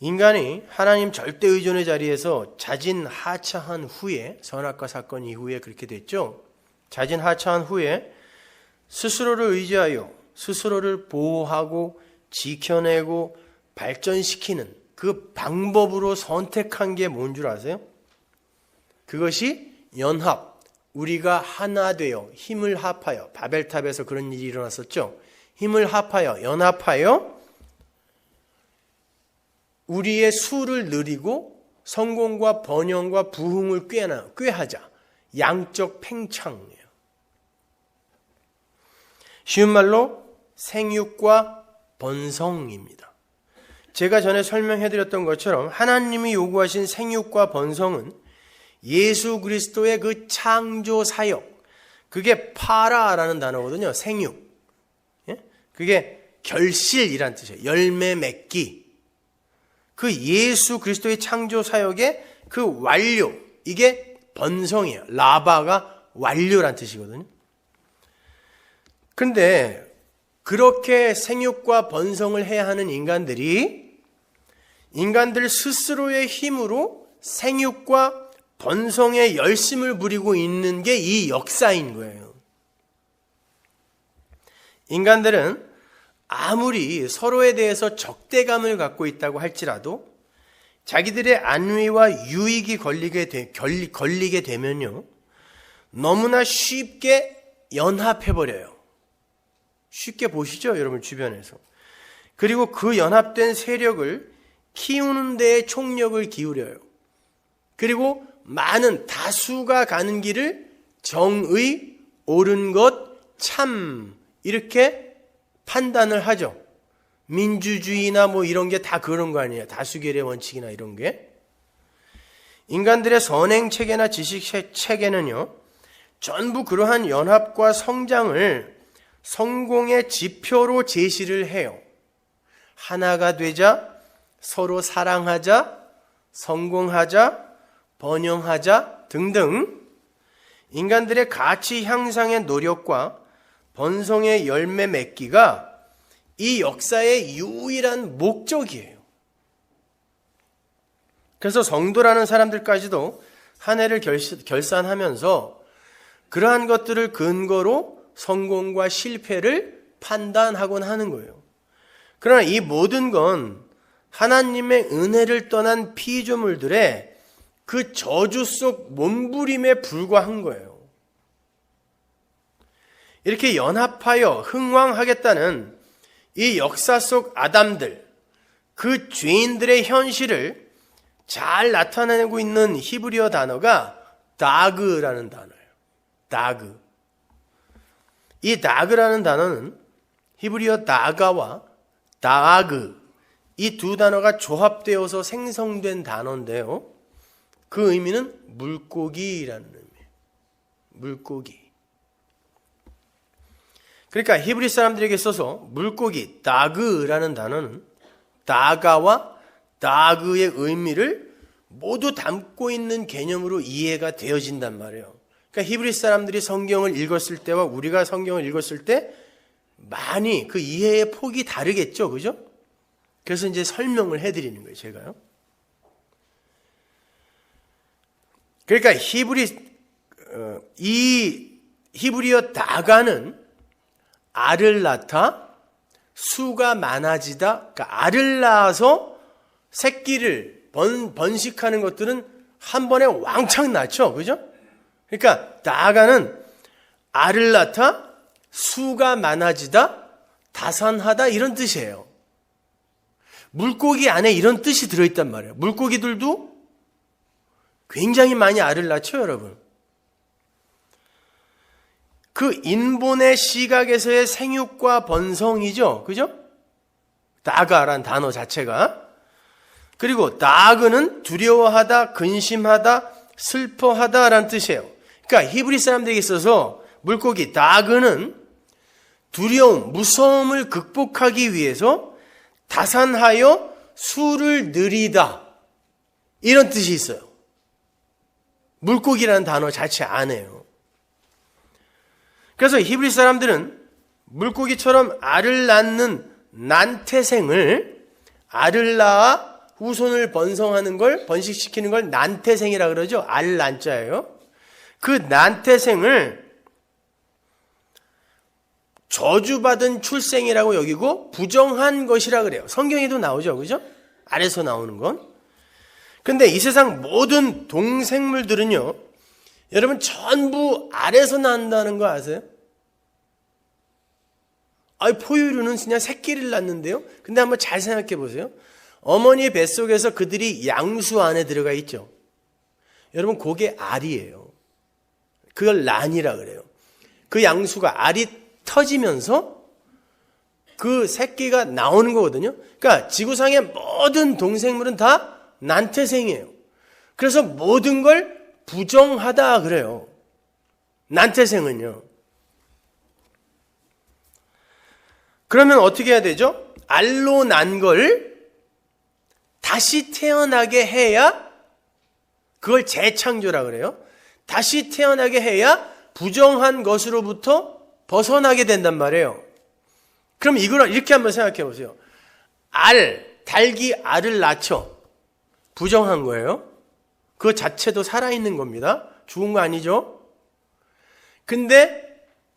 인간이 하나님 절대 의존의 자리에서 자진 하차한 후에 선악과 사건 이후에 그렇게 됐죠. 자진 하차한 후에 스스로를 의지하여 스스로를 보호하고 지켜내고 발전시키는 그 방법으로 선택한 게 뭔 줄 아세요? 그것이 연합, 우리가 하나 되어 힘을 합하여 바벨탑에서 그런 일이 일어났었죠. 힘을 합하여 연합하여 우리의 수를 느리고 성공과 번영과 부흥을 꾀나, 꾀하자. 양적 팽창이에요. 쉬운 말로 생육과 번성입니다. 제가 전에 설명해 드렸던 것처럼 하나님이 요구하신 생육과 번성은 예수 그리스도의 그 창조 사역, 그게 파라라는 단어거든요. 생육. 예? 그게 결실이란 뜻이에요. 열매 맺기. 그 예수 그리스도의 창조 사역의 그 완료, 이게 번성이에요. 라바가 완료란 뜻이거든요. 근데 그렇게 생육과 번성을 해야 하는 인간들이 인간들 스스로의 힘으로 생육과 번성의 열심을 부리고 있는 게 이 역사인 거예요. 인간들은 아무리 서로에 대해서 적대감을 갖고 있다고 할지라도 자기들의 안위와 유익이 걸리게, 되, 걸리게 되면요. 너무나 쉽게 연합해버려요. 쉽게 보시죠, 여러분 주변에서. 그리고 그 연합된 세력을 키우는 데에 총력을 기울여요. 그리고 많은 다수가 가는 길을 정의, 옳은 것, 참, 이렇게 판단을 하죠. 민주주의나 뭐 이런 게 다 그런 거 아니에요. 다수결의 원칙이나 이런 게. 인간들의 선행 체계나 지식 체계는요, 전부 그러한 연합과 성장을 성공의 지표로 제시를 해요. 하나가 되자, 서로 사랑하자, 성공하자, 번영하자 등등 인간들의 가치 향상의 노력과 번성의 열매 맺기가 이 역사의 유일한 목적이에요. 그래서 성도라는 사람들까지도 한 해를 결산하면서 그러한 것들을 근거로 성공과 실패를 판단하곤 하는 거예요. 그러나 이 모든 건 하나님의 은혜를 떠난 피조물들의 그 저주 속 몸부림에 불과한 거예요. 이렇게 연합하여 흥왕하겠다는 이 역사 속 아담들, 그 죄인들의 현실을 잘 나타내고 있는 히브리어 단어가 다그라는 단어예요. 다그. 이 다그라는 단어는 히브리어 다가와 다그 이 두 단어가 조합되어서 생성된 단어인데요. 그 의미는 물고기라는 의미예요. 물고기. 그러니까 히브리 사람들에게 있어서 물고기 다그라는 단어는 다가와 다그의 의미를 모두 담고 있는 개념으로 이해가 되어진단 말이에요. 그러니까 히브리 사람들이 성경을 읽었을 때와 우리가 성경을 읽었을 때 많이 그 이해의 폭이 다르겠죠. 그죠? 그래서 이제 설명을 해 드리는 거예요, 제가요. 그러니까 히브리, 어, 이 히브리어 다가는 알을 낳다, 수가 많아지다, 그러니까 알을 낳아서 새끼를 번, 번식하는 것들은 한 번에 왕창 낳죠. 그죠? 그러니까 다가는 알을 낳다, 수가 많아지다, 다산하다 이런 뜻이에요. 물고기 안에 이런 뜻이 들어있단 말이에요. 물고기들도 굉장히 많이 알을 낳죠, 여러분. 그 인본의 시각에서의 생육과 번성이죠. 그죠? 다가란 단어 자체가. 그리고 다그는 두려워하다, 근심하다, 슬퍼하다라는 뜻이에요. 그러니까 히브리 사람들에게 있어서 물고기 다그는 두려움, 무서움을 극복하기 위해서 다산하여 수를 느리다. 이런 뜻이 있어요. 물고기라는 단어 자체 안에요. 그래서 히브리 사람들은 물고기처럼 알을 낳는 난태생을 알을 낳아 후손을 번성하는 걸 번식시키는 걸 난태생이라 그러죠. 알 난자예요. 그 난태생을 저주받은 출생이라고 여기고 부정한 것이라 그래요. 성경에도 나오죠. 그죠? 아래서 나오는 건. 근데 이 세상 모든 동생물들은요. 여러분 전부 아래서 난다는 거 아세요? 아, 포유류는 그냥 새끼를 낳는데요. 근데 한번 잘 생각해 보세요. 어머니 뱃속에서 그들이 양수 안에 들어가 있죠. 여러분, 그게 알이에요. 그걸 난이라 그래요. 그 양수가 알이 터지면서 그 새끼가 나오는 거거든요. 그러니까 지구상의 모든 동생물은 다 난태생이에요. 그래서 모든 걸 부정하다 그래요. 난태생은요. 그러면 어떻게 해야 되죠? 알로 난 걸 다시 태어나게 해야 그걸 재창조라 그래요. 다시 태어나게 해야 부정한 것으로부터 벗어나게 된단 말이에요. 그럼 이걸 이렇게 한번 생각해 보세요. 알, 닭이 알을 낳죠. 부정한 거예요. 그 자체도 살아있는 겁니다. 죽은 거 아니죠? 근데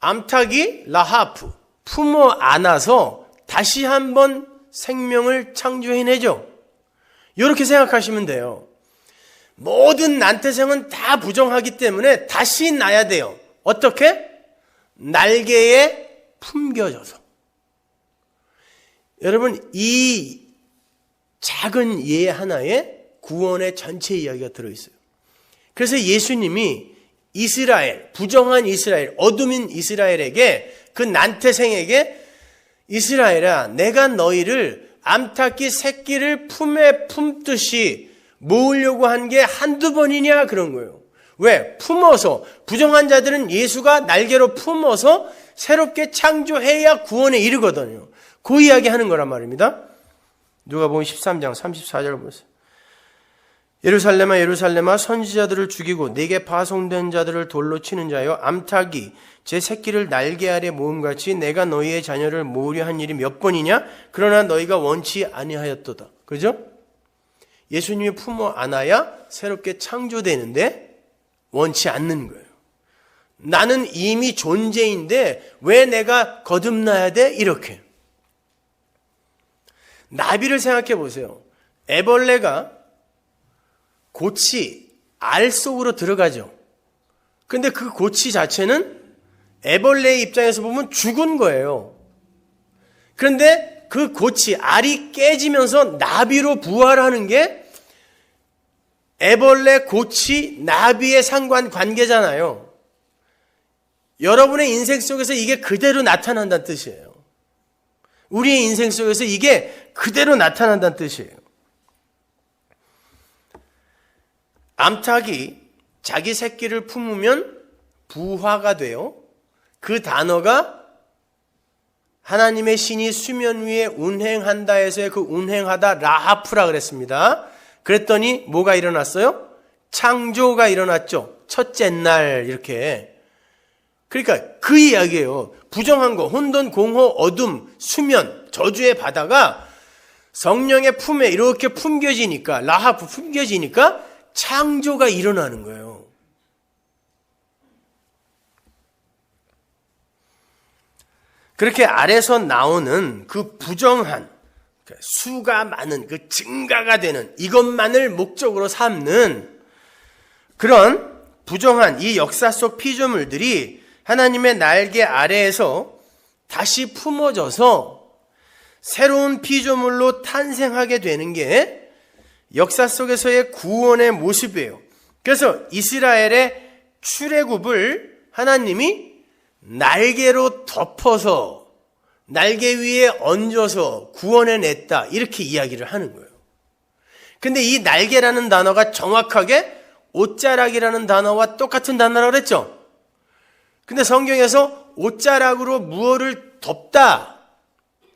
암탉이 라하프, 품어 안아서 다시 한번 생명을 창조해내죠. 이렇게 생각하시면 돼요. 모든 난태생은 다 부정하기 때문에 다시 나야 돼요. 어떻게? 날개에 품겨져서. 여러분, 이 작은 예 하나에 구원의 전체 이야기가 들어있어요. 그래서 예수님이 이스라엘, 부정한 이스라엘, 어둠인 이스라엘에게 그 난태생에게 이스라엘아, 내가 너희를 암탉기 새끼를 품에 품듯이 모으려고 한 게 한두 번이냐 그런 거예요. 왜? 품어서 부정한 자들은 예수가 날개로 품어서 새롭게 창조해야 구원에 이르거든요. 그 이야기 하는 거란 말입니다. 누가 보면 13장 34절 보세요. 예루살렘아 예루살렘아 선지자들을 죽이고 내게 파송된 자들을 돌로 치는 자여 암탉이 제 새끼를 날개 아래 모음같이 내가 너희의 자녀를 모으려 한 일이 몇 번이냐? 그러나 너희가 원치 아니하였도다. 그죠? 예수님이 품어 안아야 새롭게 창조되는데 원치 않는 거예요. 나는 이미 존재인데 왜 내가 거듭나야 돼? 이렇게. 나비를 생각해 보세요. 애벌레가 고치, 알 속으로 들어가죠. 근데 그 고치 자체는 애벌레의 입장에서 보면 죽은 거예요. 그런데 그 고치, 알이 깨지면서 나비로 부활하는 게 애벌레, 고치, 나비의 상관 관계잖아요. 여러분의 인생 속에서 이게 그대로 나타난다는 뜻이에요. 우리의 인생 속에서 이게 그대로 나타난다는 뜻이에요. 암탉이 자기 새끼를 품으면 부화가 돼요. 그 단어가 하나님의 신이 수면 위에 운행한다 해서의 그 운행하다 라하프라 그랬습니다. 그랬더니 뭐가 일어났어요? 창조가 일어났죠. 첫째 날 이렇게. 그러니까 그 이야기예요. 부정한 거, 혼돈, 공허, 어둠, 수면, 저주의 바다가 성령의 품에 이렇게 품겨지니까 라하프 품겨지니까 창조가 일어나는 거예요. 그렇게 아래서 나오는 그 부정한 수가 많은 그 증가가 되는 이것만을 목적으로 삼는 그런 부정한 이 역사 속 피조물들이 하나님의 날개 아래에서 다시 품어져서 새로운 피조물로 탄생하게 되는 게 역사 속에서의 구원의 모습이에요. 그래서 이스라엘의 출애굽을 하나님이 날개로 덮어서 날개 위에 얹어서 구원해 냈다. 이렇게 이야기를 하는 거예요. 근데 이 날개라는 단어가 정확하게 옷자락이라는 단어와 똑같은 단어라고 그랬죠? 근데 성경에서 옷자락으로 무엇을 덮다.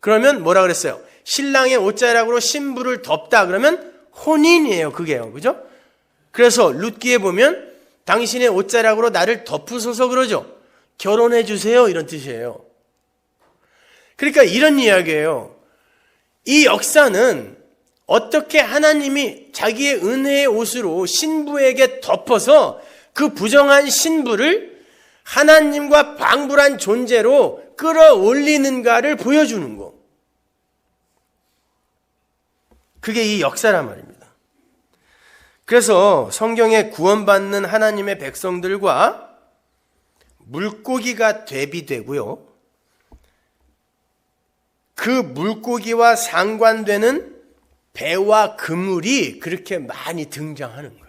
그러면 뭐라 그랬어요? 신랑의 옷자락으로 신부를 덮다. 그러면 혼인이에요, 그게요. 그죠? 그래서 룻기에 보면 당신의 옷자락으로 나를 덮으소서 그러죠. 결혼해 주세요. 이런 뜻이에요. 그러니까 이런 이야기예요. 이 역사는 어떻게 하나님이 자기의 은혜의 옷으로 신부에게 덮어서 그 부정한 신부를 하나님과 방불한 존재로 끌어올리는가를 보여주는 거. 그게 이 역사란 말입니다. 그래서 성경에 구원받는 하나님의 백성들과 물고기가 대비되고요. 그 물고기와 상관되는 배와 그물이 그렇게 많이 등장하는 거예요.